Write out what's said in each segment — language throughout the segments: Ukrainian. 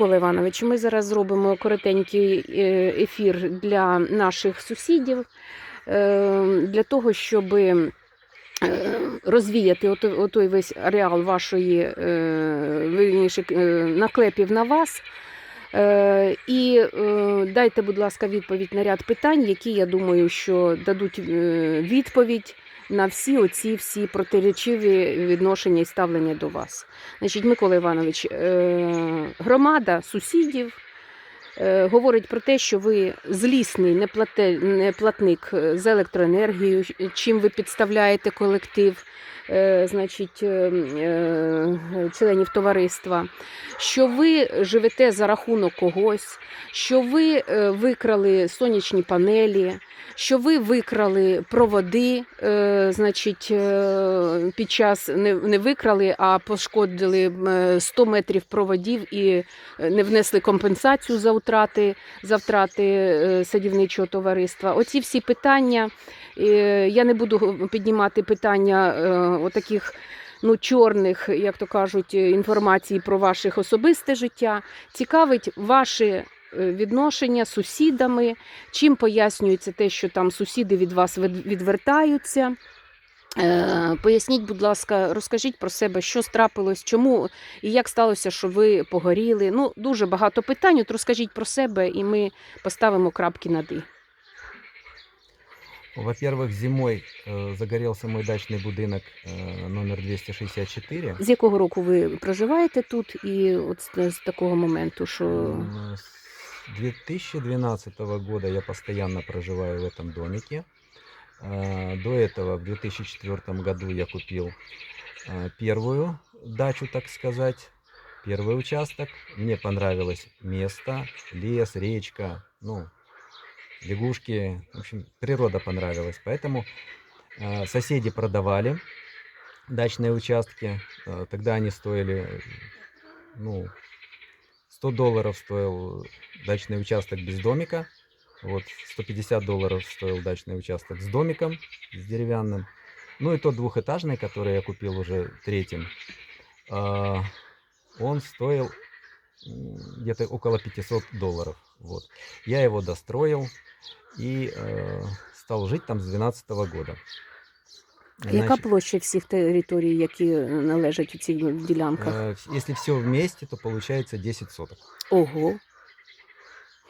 Микола Іванович, ми зараз зробимо коротенький е, ефір для наших сусідів, е, для того, щоб е, розвіяти ото- отой весь ареал вашої наклепів на вас. І дайте, будь ласка, відповідь на ряд питань, які я думаю, що дадуть відповідь на всі оці всі протиречиві відношення і ставлення до вас. Значить, Микола Іванович, е, громада сусідів е, говорить про те, що ви злісний неплатник е, з електроенергією, чим ви підставляєте колектив, значить, е, е, членів товариства, що ви живете за рахунок когось, що ви е, викрали сонячні панелі. Що ви викрали проводи, е, значить, е, під час не, викрали, а пошкодили е, 100 метрів проводів і е, не внесли компенсацію за втрати, за втрати е, садівничого товариства. Оці всі питання. е, Я не буду піднімати питання е, отаких. Ну, чорних, як то кажуть, е, інформації про ваше особисте життя. Цікавить ваше е, відношення з сусідами, чим пояснюється те, що там сусіди від вас відвертаються. Е, Поясніть, будь ласка, розкажіть про себе, що страпилось, чому і як сталося, що ви погоріли. Ну, дуже багато питань. От розкажіть про себе, і ми поставимо крапки над «і». Во-первых, зимой э, загорелся мой дачный будинок э, номер 264. З якого року ви проживаєте тут, і от з, з такого моменту, що М, С 2012 года я постоянно проживаю в этом домике. Э, До этого, в 2004 году, я купил э, первую дачу, так сказать, первый участок. Мне понравилось место, лес, речка, ну, лягушки. В общем, природа понравилась. Поэтому э, соседи продавали дачные участки. Э, Тогда они стоили, э, ну, 100 долларов стоил дачный участок без домика. Вот 150 долларов стоил дачный участок с домиком, с деревянным. Ну и тот двухэтажный, который я купил уже третьим, а, он стоил где-то около 500 долларов. Вот. Я его достроил и э, стал жить там с 2012 года. яка Значит, площа всіх територій, які належать у цих ділянках? э, если все вместе, то получается 10 соток. Ого,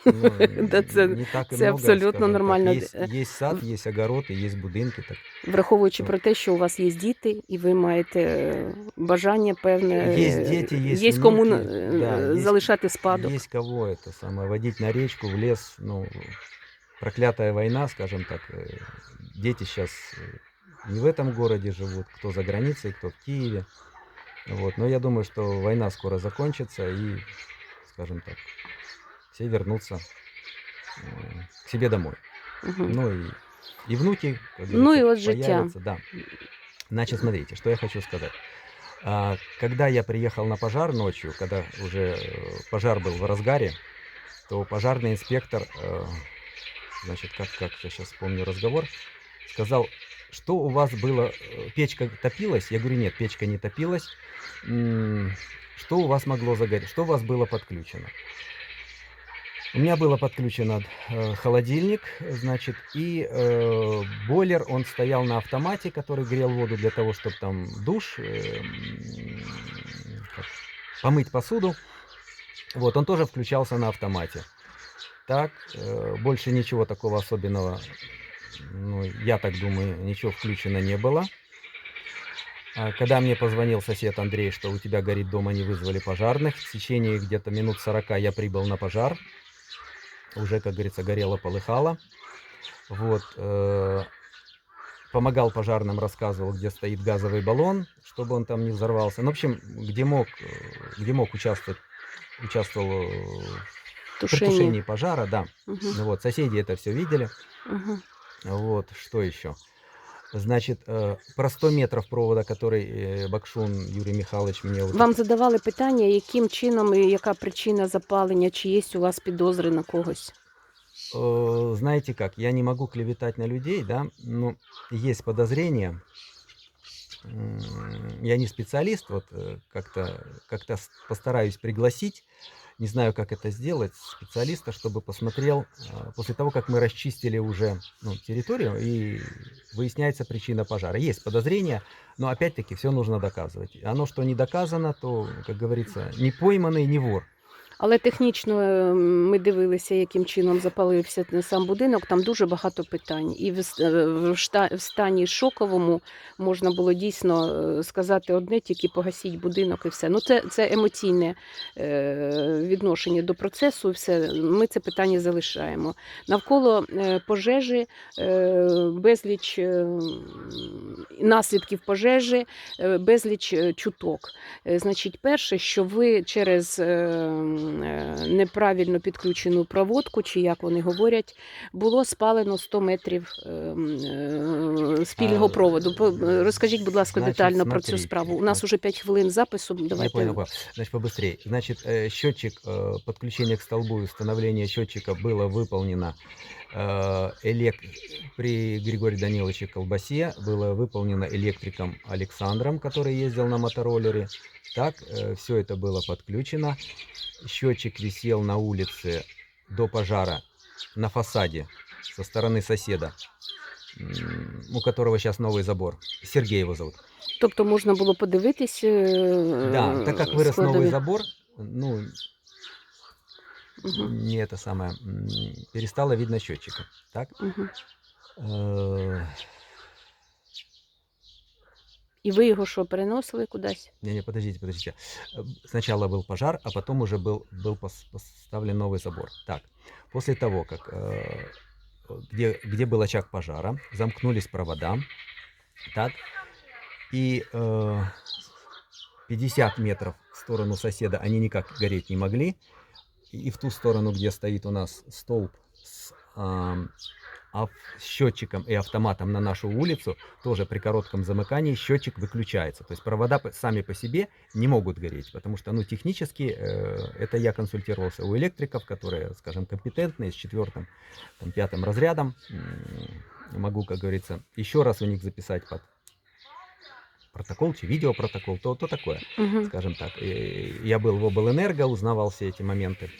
Ну, Да це- не так и це много, абсолютно скажем так. нормально. Есть, есть сад, есть огород и есть будинки. Так. враховуючи Ну. про те, що у вас є діти, і ви маєте е, бажання певне Є е, діти, є є кому внуки, е, да, є- залишати спадок. Есть кого это самое водить на речку, в лес. Ну, проклятая война, скажем так. э, Дети сейчас не в этом городе живут, кто за границей, кто в Киеве. Вот. Но я думаю, что война скоро закончится и, скажем так, все вернутся э, к себе домой. Мгм. Ну и, и внуки, Ну и вот життя. появятся, Да. Значит, смотрите, что я хочу сказать. А, Когда я приехал на пожар ночью, когда уже э, пожар был в разгаре, то пожарный инспектор, э, значит, как, как я сейчас помню разговор, сказал, что у вас было, печка топилась? Я говорю, нет, печка не топилась. Что у вас могло загореть? Что у вас было подключено? У меня было подключено э, холодильник, значит, и э, бойлер, он стоял на автомате, который грел воду для того, чтобы там душ, э, как, помыть посуду. Вот, он тоже включался на автомате. Так, э, больше ничего такого особенного, ну, я так думаю, ничего включено не было. А Когда мне позвонил сосед Андрей, что у тебя горит дома, не вызвали пожарных, в течение где-то минут 40 я прибыл на пожар. Уже, как говорится, горело, полыхало. Вот. э, Помогал пожарным, рассказывал, где стоит газовый баллон, чтобы он там не взорвался. Ну, в общем, где мог, э, где мог участвовать, участвовал э, в Тушення. притушении пожара, да. Мгм. Ну Вот, соседи это все видели. Мгм. Вот, что еще? Значит, э, про 100 метров провода, который э, Бакшун Юрий Михайлович мне... вот Вам задавали питання, яким чином і яка причина запалення, чи є у вас підозри на когось? Э, знаете как, я не могу клеветать на людей, да, но есть подозрения. М, Я не специалист, вот э, как-то как постараюсь пригласить не знаю, как это сделать, специалиста, чтобы посмотрел, э, после того, как мы расчистили уже ну, территорию, и выясняется причина пожара. Есть подозрения, но опять-таки все нужно доказывать. Оно, что не доказано, то, как говорится, не пойманный, не вор. Але технічно е, ми дивилися, яким чином запалився сам будинок. Там дуже багато питань. І в е, стані шоковому можна було дійсно е, сказати одне, тільки погасіть будинок і все. Ну це, це емоційне відношення до процесу. Все ми це питання залишаємо. Навколо пожежі безліч наслідків пожежі, безліч чуток. Значить, перше, що ви через неправильно підключену проводку, чи як вони говорять, було спалено 100 метрів е, е, спільного А, проводу. По- е, Розкажіть, будь ласка, значить, детально про цю смотрите, справу. У нас от- уже 5 хвилин запису. Я Давайте. понял, понял. Значит, побыстрее. Значит, э, счетчик, э, подключение к столбу и установление счетчика было выполнено э, элек- при Григории Даниловиче Колбасе, было выполнено электриком Александром, который ездил на мотороллере. Так, все это было подключено. Счетчик висел на улице до пожара на фасаде со стороны соседа, у которого сейчас новый забор. Сергей его зовут. Тобто можна було подивитись. е, Да, так как вырос складові. новый забор, ну, Мгм, не это самое, перестало видно счетчика. Так? Э, І ви його що переносили кудись? Не, не, подождите, подождите. Э, Сначала был пожар, а потом уже был, был пос- поставлен новый забор. Так, после того, как э, где, где был очаг пожара, замкнулись провода, так, и э, 50 метров в сторону соседа они никак гореть не могли, и в ту сторону, где стоит у нас столб с ам, ав- счетчиком и автоматом на нашу улицу, тоже при коротком замыкании счетчик выключается. То есть провода сами по себе не могут гореть, потому что, ну, технически, э, это я консультировался у электриков, которые, скажем, компетентные, с четвертым, там, пятым разрядом. Могу, как говорится, еще раз у них записать под протокол, чи видеопротокол, то, то такое Угу. скажем так. Я был в облэнерго, узнавал все эти моменты.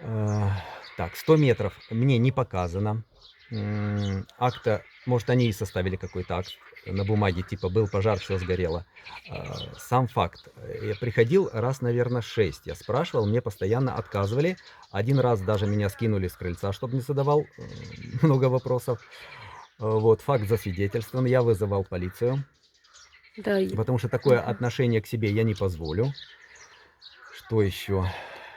Э, Так, 100 метров мне не показано. Акта, может, они и составили какой-то акт на бумаге, типа был пожар, все сгорело. Э, Сам факт. Я приходил раз, наверное, 6. Я спрашивал, мне постоянно отказывали. Один раз даже меня скинули с крыльца, чтобы не задавал э, много вопросов. Вот, факт засвидетельствован. Я вызывал полицию. Да, Потому что такое отношение к себе я не позволю. Что еще?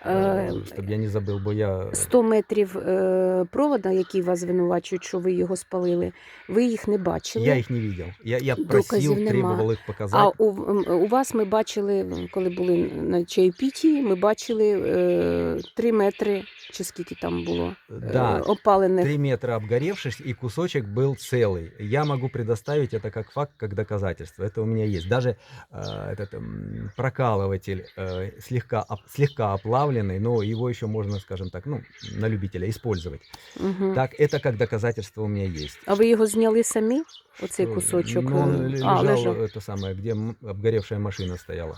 Е, Чтобы я не забыл, бо я... 100 метрів е, провода, які вас звинувачують, що ви його спалили, ви їх не бачили. Я их не видел. Я, я Доказів просил, нема. требовал их А показать. у, м, у вас ми бачили, коли були на чайпіті, ми бачили е, 3 метри, чи скільки там було, е, Да, опалених. три метра обгоревших, и кусочек был целый. Я могу предоставить это как факт, как доказательство. Это у меня есть. Даже э, этот м, прокалыватель э, слегка, оп- слегка оплавленный, но его еще можно, скажем так, ну, на любителя использовать. Угу. Так, это как доказательство у меня есть. А ви його зняли самі? Оцей Э, кусочок? Ну, он Е, ле- а, лежал, лежав. это самое, где м- обгоревшая машина стояла.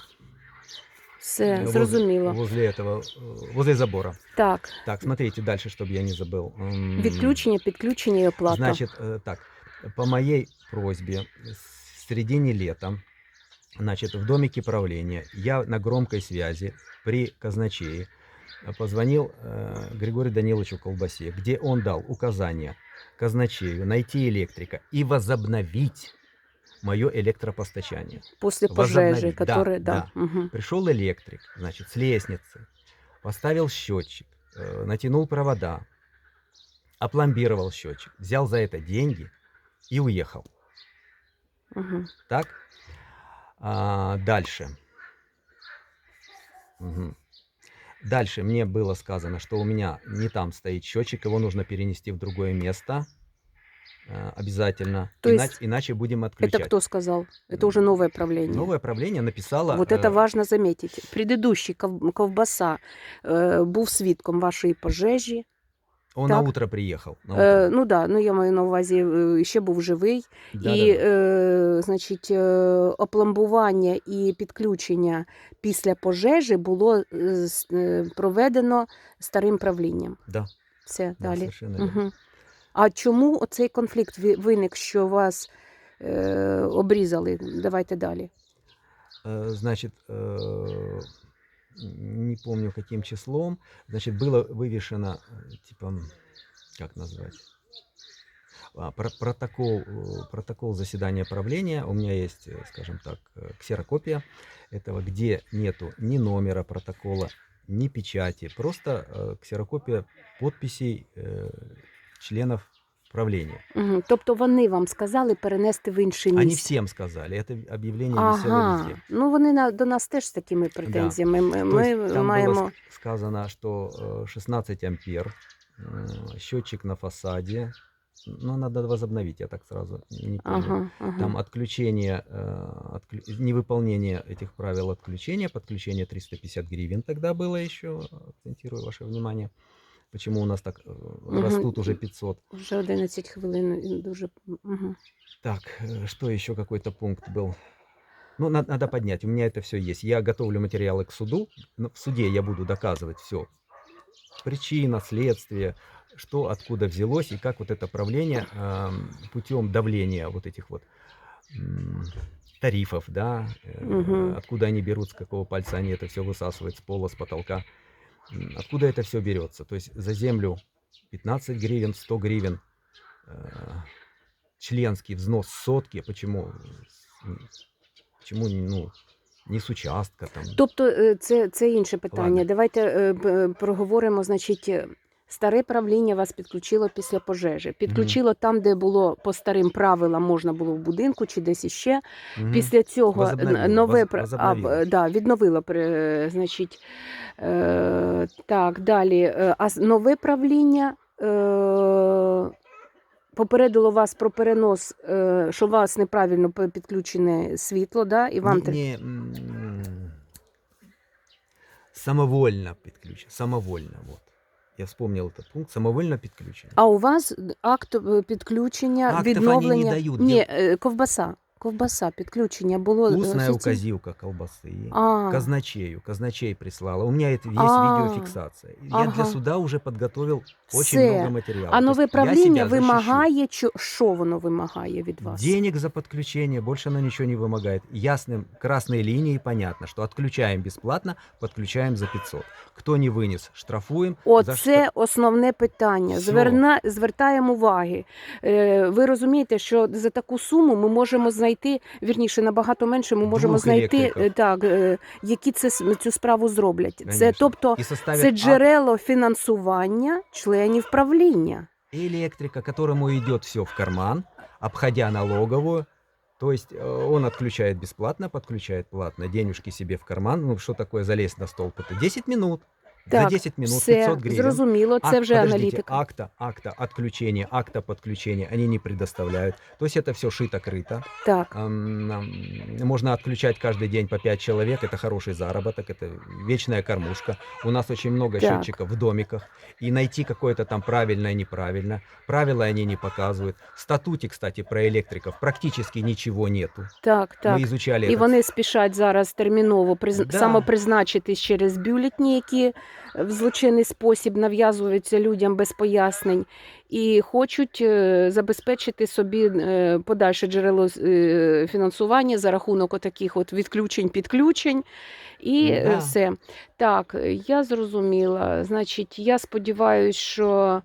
Все, Возле- зрозуміло. Возле этого, э, возле забора. Так, Так, смотрите дальше, чтобы я не забыл. М, відключення, підключення і оплата. Значит, э, так, по моей просьбе в середине лета, значит, в домике правления я на громкой связи при казначее э, позвонил э, Григорию Даниловичу Колбасе, где он дал указание казначею найти электрика и возобновить мое электропостачание. Після возобновить, пожежі, да, которые, да. да. Угу. Пришел электрик, значит, с лестницы, поставил счетчик, э, натянул провода, опломбировал счетчик, взял за это деньги и уехал. Угу. Так? А, дальше. Мгм. Дальше мне было сказано, что у меня не там стоит счетчик, его нужно перенести в другое место э, обязательно, То иначе, есть иначе будем Это отключать. кто сказал? Это уже новое правление. Новое правление написало... Вот это э, важно заметить. Предыдущий ков- ковбаса е, був свідком вашої пожежі. Он Так. на утро приехал. на Е, утро. ну да, ну я маю на увазі, е, ще був живий. Да, і, да, е, значить, е, опломбування і підключення після пожежі було е, е, проведено старим правлінням. Да, Все да, далі. Угу. А чому оцей конфлікт виник, що вас е, обрізали? Давайте далі. Э, Значит, э, не помню каким числом, значит, было вывешено, э, типа, как назвать, А, про- протокол, э, протокол заседания правления. У меня есть, э, скажем так, ксерокопия этого, где нету ни номера протокола, ни печати, просто ксерокопия подписей членов правления. Угу. Тобто вони вам сказали перенести в інше Они місце. всем сказали, это объявление висело Ага, везде. ну вони на, до нас теж з такими претензіями. Ми, То ми есть там маємо. было ск- сказано, что э, 16 ампер, э, счетчик на фасаде. Ну, надо возобновить, я так сразу не помню. Ага, ага. Там отключение, э, отклю- невыполнение этих правил отключения, подключение 350 гривен тогда было еще, акцентирую ваше внимание. Почему у нас так э, Мгм. растут уже 500. Вже 11 хвилин. Дуже. Угу. Так, э, что еще какой-то пункт был? Ну, надо, надо поднять. У меня это все есть. Я готовлю материалы к суду. В суде я буду доказывать все. Причина, следствие, что откуда взялось и как вот это правление путем давления вот этих вот м, тарифов, да, э, Мгм. откуда они берут, с какого пальца они это все высасывают с пола, с потолка, откуда это все берется. То есть за землю 15 гривен, 100 гривен, э, членский взнос сотки, почему, почему ну, не с участка там. Тобто, е, це, це інше питання. Ладно. Давайте е, проговоримо. Значить, е, старе правління вас підключило після пожежі. Підключило там, де було по старим правилам, можна було в будинку чи десь іще. Мгм. Після цього Возобновило, нове а, да, відновило значить, е, так, далі. е, А нове правління е, попередило вас про перенос, е, що у вас неправильно підключене світло, да, і вам тр- не, самовольно подключено, самовольно, вот. Я вспомнил этот пункт, самовольно підключення. А у вас акт е, підключення, Актів вони не дають. Ні, е, ковбаса. Ковбаса, підключення було. е, Устная офіці- указивка колбасы. А, Казначею, казначей прислала. У меня это есть А. видеофиксация. Я Ага. для суда уже подготовил очень Все. много материала. а То нове есть я правління себя защищу. вимагає, чо- що воно вимагає від вас? Денег за подключение, больше оно ничего не вымогает. Ясным, красной линией понятно, что отключаем бесплатно, подключаем за 500. Кто не вынес, штрафуем. за Оце основне питання. Всьо. Зверна, звертаємо уваги. Е, ви розумієте, що за таку суму ми можемо знайти, вірніше, набагато менше ми можемо Двох знайти, електриків. е, так, е, які це, с- цю справу зроблять. Це, Конечно. тобто, И составят це акт джерело фінансування членів правління. электрика, которому идет все в карман, обходя налоговую. То есть э, он отключает бесплатно, подключает платно, денежки себе в карман. Ну, что такое залезть на столб? Это 10 минут. Так, За 10 минут Все 500 гривен. зрозуміло, це Акт- вже подождите, аналітика. Акта, акта отключения, акта подключения они не предоставляют. То есть это все шито-крыто. Так. Ам, ам, Можно отключать каждый день по 5 человек. Это хороший заработок, это вечная кормушка. У нас очень много Так. счетчиков в домиках. И найти какое-то там правильное, неправильно. Правила они не показывают. В статуте, кстати, про электриков практически ничего нету. Так, так. Мы изучали І этот вони спішать зараз терміново приз... Да. самопризначитись через бюлетні, які в злочинний спосіб нав'язуються людям без пояснень, і хочуть е, забезпечити собі е, подальше джерело е, фінансування за рахунок отаких от відключень, підключень. І е, Да. все. Так, е, я зрозуміла. Значить, я сподіваюся, що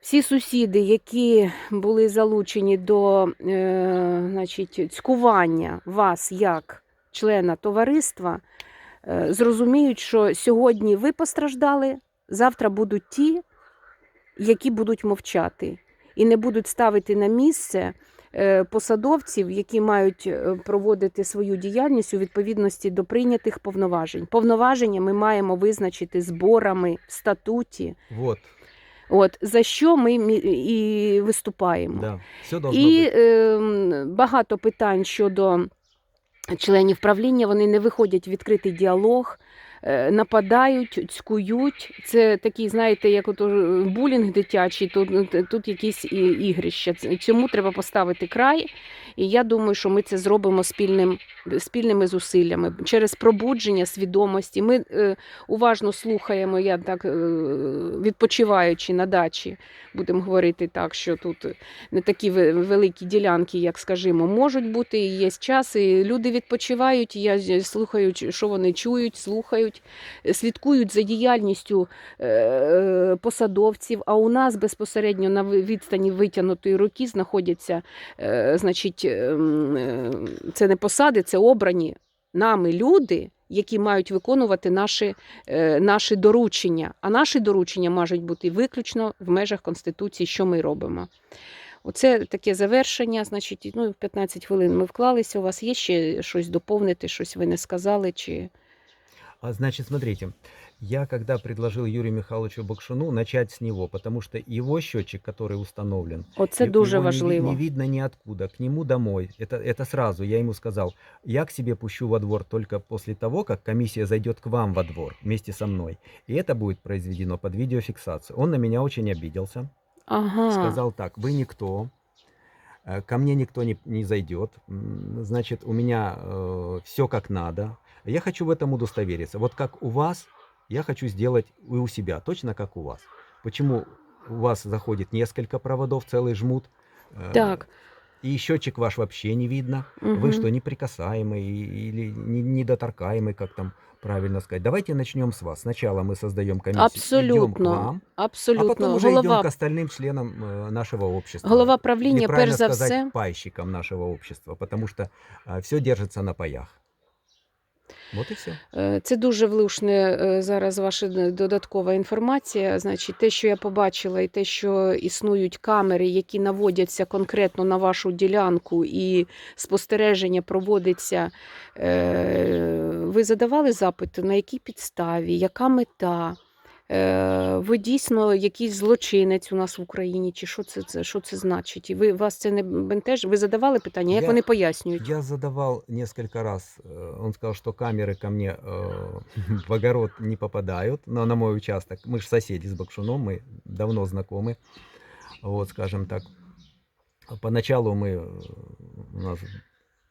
всі сусіди, які були залучені до е, значить, цькування вас як члена товариства, е, зрозуміють, що сьогодні ви постраждали, завтра будуть ті, які будуть мовчати, і не будуть ставити на місце е, посадовців, які мають е, проводити свою діяльність у відповідності до прийнятих повноважень. Повноваження ми маємо визначити зборами в статуті. Вот, От за що ми і виступаємо. да. Все І е, багато питань щодо членів правління вони не виходять в відкритий діалог. е, нападають, цькують. Це такий, знаєте, як от е, булінг дитячий, тут, тут якісь ігрища. Цьому треба поставити край. І я думаю, що ми це зробимо спільним, спільними зусиллями через пробудження свідомості. Ми е, уважно слухаємо, я так е, відпочиваючи на дачі, будемо говорити так, що тут не такі великі ділянки, як скажімо, можуть бути. І є час, і люди відпочивають. і Я слухаю, що вони чують, слухають, слідкують за діяльністю е, посадовців. А у нас безпосередньо на відстані витягнутої руки знаходяться, е, значить, це не посади, це обрані нами люди. Які мають виконувати наші, е, наші доручення. А наші доручення можуть бути виключно в межах Конституції, що ми робимо. Оце таке завершення. Значить, ну, в 15 хвилин ми вклалися. У вас є ще щось доповнити, щось ви не сказали? Чи... А, значит, смотрите, я когда предложил Юрию Михайловичу Бакшину начать с него, потому что его счетчик, который установлен, Оце дуже его не важливо. Не, видно ниоткуда, к нему домой. Это, это сразу, я ему сказал, я к себе пущу во двор только после того, как комиссия зайдет к вам во двор вместе со мной. И это будет произведено под видеофиксацию. Он на меня очень обиделся, Ага. сказал так, вы никто, э, ко мне никто не, не зайдет, значит, у меня все как надо. Я хочу в этом удостовериться. Вот как у вас, я хочу сделать и у себя, точно как у вас. Почему у вас заходит несколько проводов, целый жмут, э, Так. и счетчик ваш вообще не видно. Мгм. Вы что, неприкасаемый или не- недоторкаемый, как там правильно сказать. Давайте начнем с вас. Сначала мы создаем комиссию, идем к Абсолютно. вам, а Абсолютно. потом уже идем Голова, к остальным членам э, нашего общества. голова правління, Или перш за все. пайщикам нашего общества, потому что все держится на паях. Вот і все. Це дуже влучне е, зараз ваша додаткова інформація. Значить, те, що я побачила, і те, що існують камери, які наводяться конкретно на вашу ділянку, і спостереження проводиться. е, Ви задавали запит, на якій підставі, яка мета? Е, Ви дійсно якийсь злочинець у нас в Україні, чи що це, це, що це значить? І ви вас це не бентежить? Ви задавали питання, як Я- вони пояснюють? Я задавал несколько раз, э, он сказал, что камеры ко мне э, в огород не попадают, но на мой участок. Мы же соседи с Бакшуном, мы давно знакомы, вот, скажем так. Поначалу мы, э, у нас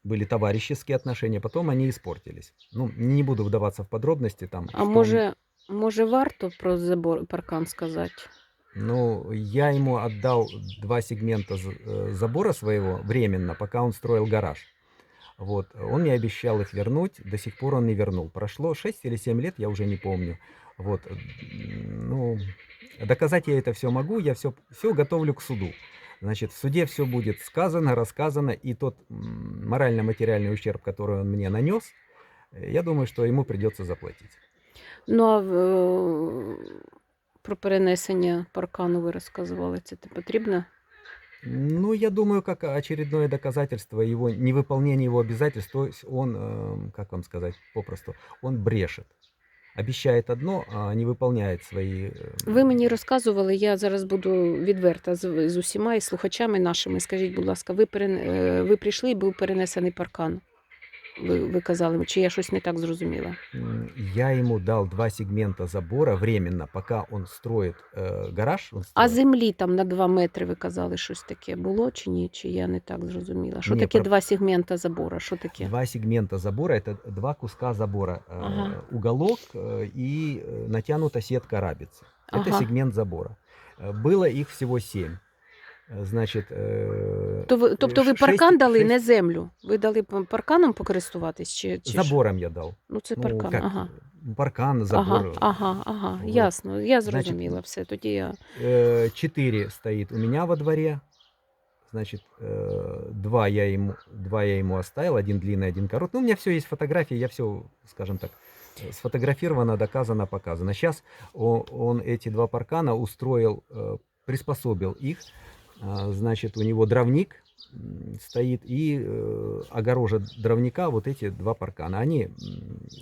были товарищеские отношения, потом они испортились. Ну, не буду вдаваться в подробности там. А что он- може, варто про забор паркан сказати? Ну, я ему отдал два сегмента э, забора своего временно, пока он строил гараж. Вот. Он мне обещал их вернуть, до сих пор он не вернул. Прошло 6 или 7 лет, я уже не помню. Вот. м, Ну, доказать я это все могу, я все, все готовлю к суду. Значит, в суде все будет сказано, рассказано, и тот морально-материальный ущерб, который он мне нанес, э, я думаю, что ему придется заплатить. Ну, а е, про перенесення паркану ви розказували. Це те потрібно? Ну, я думаю, как очередное доказательство его невыполнения его обязательств, то есть он, эм, как вам сказать попросту, он брешет. Обещает одно, а не выполняет свои... э, Ви мені розказували, я зараз буду відверта з, з усіма і слухачами нашими. Скажіть, будь ласка, ви, перен... е, ви прийшли і був перенесений паркан. Ви, ви казали, чи я щось не так зрозуміла? м, Я ему дал два сегмента забора временно, пока он строит э, гараж. Он А строит. землі там на два метри ви казали, щось таке було чи ні? Чи я не так зрозуміла? Що Ні, таке про- два сегмента забора? Що таке? Два сегмента забора это два куска забора. Э, Ага. Уголок э, и э, натянута сетка рабицы. Это Ага. сегмент забора. Э, Было их всего семь. Значит, э, То тобто ви паркан шесть- дали, шесть- не землю. Ви дали парканом покористуватись? Чи, чи? Забором я дал. Ну, це Ну, паркан. как, Ага. Паркан, забор. Ага, ага, ага. Вот. Ясно. Я Значить, зрозуміла все. Тоді я. Четыре стоит у меня во дворе. Значит, два я ему, два я ему оставил, один длинный, один короткий. Ну, у меня все есть фотографии, я все, скажем так, сфотографировано, доказано, показано. Сейчас он, он эти два паркана устроил, э, приспособил их. А, Значит, у него дровник стоит и э, огорожа дровника вот эти два паркана. Они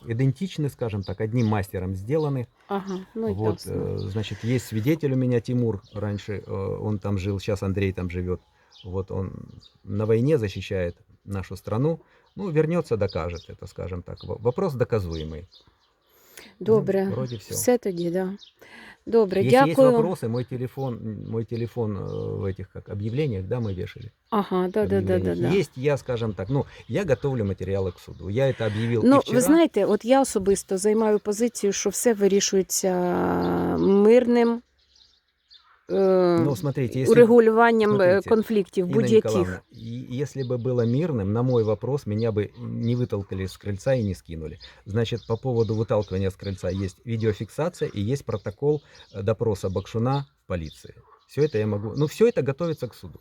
идентичны, скажем так, одним мастером сделаны. Ага, ну Вот, ясно. э, значит, есть свидетель у меня, Тимур, раньше э, он там жил, сейчас Андрей там живет. Вот он на войне защищает нашу страну. Ну, вернется, докажет это, скажем так. Во- Вопрос доказуемый. Добре. Ну, вроде все. Все тоді, да. Добре, Если есть дякую. вопросы, мой телефон, мой телефон э, в этих как объявлениях, да, мы вешали. Ага, да, да, да, да, объявлениях. да. Есть, я, скажем так, ну, я готовлю материалы к суду. Я это объявил и Ну, вчера. ви знаєте, от я особисто займаю позицію, що все вирішується мирним е, Ну, смотрите, если, урегулюванням е, смотрите, конфліктів Инна будь-яких. Николаевна, и- если бы было мирным, на мой вопрос меня бы не вытолкали с крыльца и не скинули. Значит, по поводу выталкивания с крыльца есть видеофиксация и есть протокол э, допроса Бакшуна в полиции. Все это я могу. Ну, все это готовится к суду.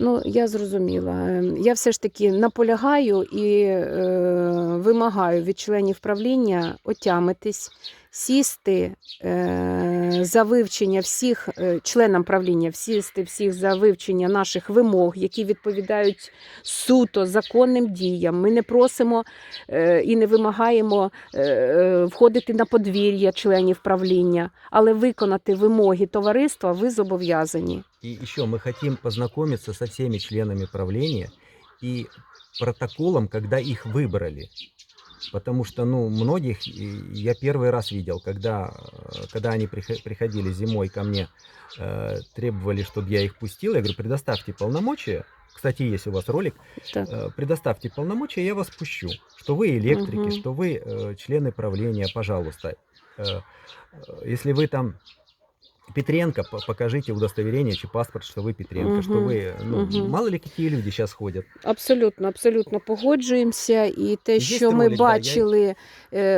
Ну, я зрозуміла. Е, Я все ж таки наполягаю і е, вимагаю від членів правління отямитись, сісти е, за вивчення всіх е, членам правління, сісти всіх за вивчення наших вимог, які відповідають суто законним діям. Ми не просимо е, і не вимагаємо е, е, входити на подвір'я членів правління, але виконати вимоги товариства ви зобов'язані. И еще мы хотим познакомиться со всеми членами правления и протоколом, когда их выбрали. Потому что, ну, многих я первый раз видел, когда, э, когда они прихо- приходили зимой ко мне, э, требовали, чтобы я их пустил. Я говорю, предоставьте полномочия. Кстати, есть у вас ролик. Так. Э, предоставьте полномочия, я вас пущу. Что вы электрики, Мгм. что вы э, члены правления, пожалуйста. Э, э, если вы там Петренко, по- покажите удостоверение чи паспорт, що ви Петренко, угу. що ви ну, угу. мало ли які люди зараз ходять. Абсолютно, абсолютно погоджуємося. І те, Є що ми бачили. да, я-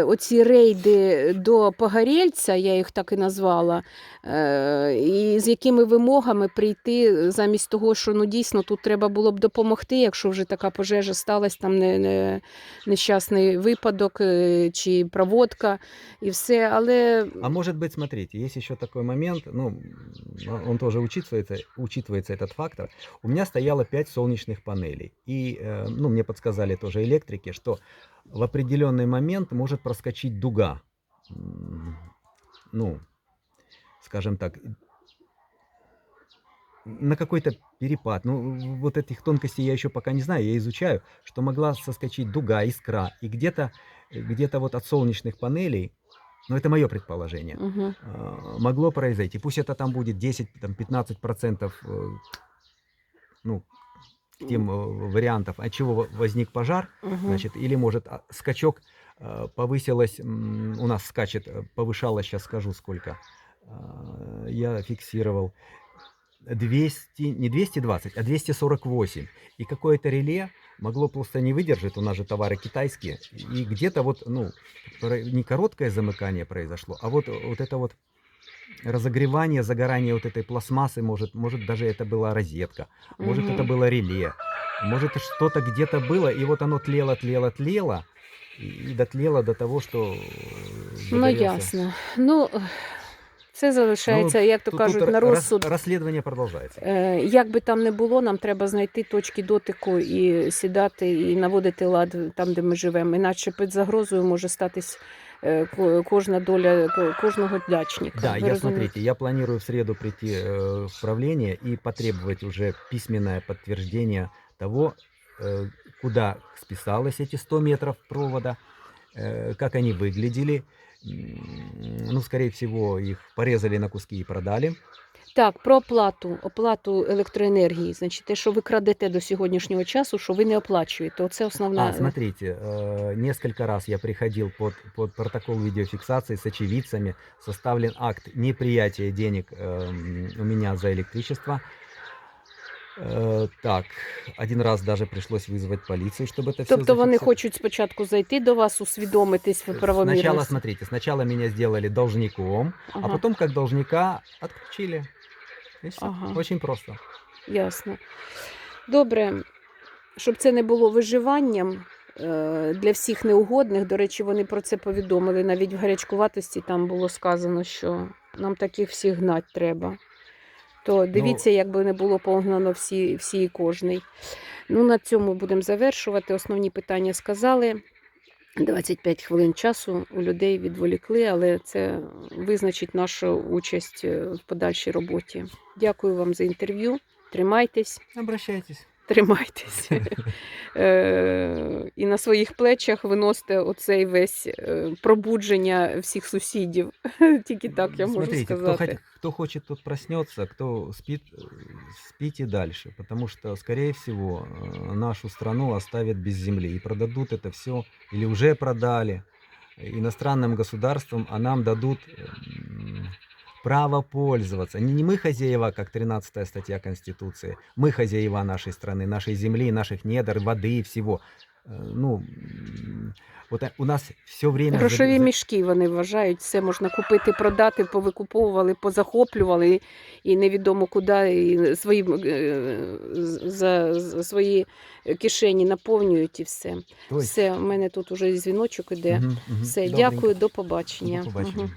оці рейди до Погорєльця, я їх так і назвала, е, і з якими вимогами прийти замість того, що ну дійсно тут треба було б допомогти, якщо вже така пожежа сталася, там не, не, нещасний випадок е, чи проводка і все. Але А может быть, смотрите, есть еще такой момент, ну, м, он тоже учитывается, учитывается этот фактор. У меня стояло 5 солнечных панелей. И, э, ну, мне подсказали тоже электрики, что в определенный момент может проскочить дуга. Ну, скажем так, на какой-то перепад. Ну, вот этих тонкостей я еще пока не знаю, я изучаю, что могла соскочить дуга, искра. И где-то где вот от солнечных панелей, ну, это мое предположение, угу, могло произойти. Пусть это там будет 10-15% процентов, э, ну, тем э, вариантов, от чего во- возник пожар, угу. значит, или может а, скачок э, повысилось, у нас скачет, э, повышалось, сейчас скажу сколько, я фиксировал, 200, не 220, а 248. И какое-то реле могло просто не выдержать, у нас же товары китайские, и где-то вот, ну, не короткое замыкание произошло, а вот, вот это вот разогревание, загорание вот этой пластмассы, может, может даже это была розетка, может это Мгм. было реле, может что-то где-то было, и вот оно тлело, тлело, тлело, и, и дотлело до того, что... э, Ну, загорелся. ясно. Ну, це залишається, Ну, як то Тут- кажуть, тут на рас- розсуд. Расследование продолжается. Е, Як би там не було, нам треба знайти точки дотику і сідати і наводити лад там, де ми живемо. Іначе під загрозою може статись е, ко- кожна доля ко- кожного дачника. Да, Ви я розумієте? смотрите, я планирую в среду прийти э, в правление и потребовать уже письменное подтверждение того, э, куда списалось эти 100 метров провода, э, как они выглядели. М, Ну, скорее всего, их порезали на куски и продали. Так, про оплату, оплату електроенергії. Значить, те, що ви крадете до сьогоднішнього часу, що ви не оплачуєте. Оце основна. А, смотрите, э, несколько раз я приходил под, под протокол видеофиксации с очевидцами, составлен акт неприятия денег эм, у меня за электричество. Э, так, один раз даже пришлось вызвать полицию, чтобы это все Тобто вони хочуть спочатку зайти до вас, усвідомитись в Сначала, правомірності. смотрите, сначала меня сделали должником, а Ага. потом как должника отключили. Ага. Очень просто. Ясно. Добре, щоб це не було виживанням е, для всіх неугодних. До речі, вони про це повідомили. Навіть в гарячкуватості там було сказано, що нам таких всіх гнать треба. То дивіться, як би не було погнано всі, всі і кожний. Ну, на цьому будемо завершувати. Основні питання сказали. 25 хвилин часу у людей відволікли, але це визначить нашу участь е, в подальшій роботі. Дякую вам за інтерв'ю. Тримайтесь. Обращайтесь Тримайтесь. Е, І на своїх плечах виносите оцей весь е, пробудження всіх сусідів. Тільки так я можу Смотрите, кто, сказати. хот- кто хочет, тот проснется, кто спит, э, спите дальше. Потому что, скорее всего, э, нашу страну оставят без земли и продадут это все, или уже продали иностранным государствам, а нам дадут м, право пользоваться. Не, не мы хозяева, как 13 статья Конституции, мы хозяева нашей страны, нашей земли, наших недр, воды и всего. Э, Ну, м, вот э, у нас все время... за- Грошові за- мішки вони вважають, все можна купити, продати, повикуповували, позахоплювали і невідомо куди і свої, е, за, за свої кишені наповнюють і все. то есть- Все, у мене тут уже дзвіночок іде. Мгм, мгм. Все, Добренько. дякую, до побачення. До побачення. Мгм.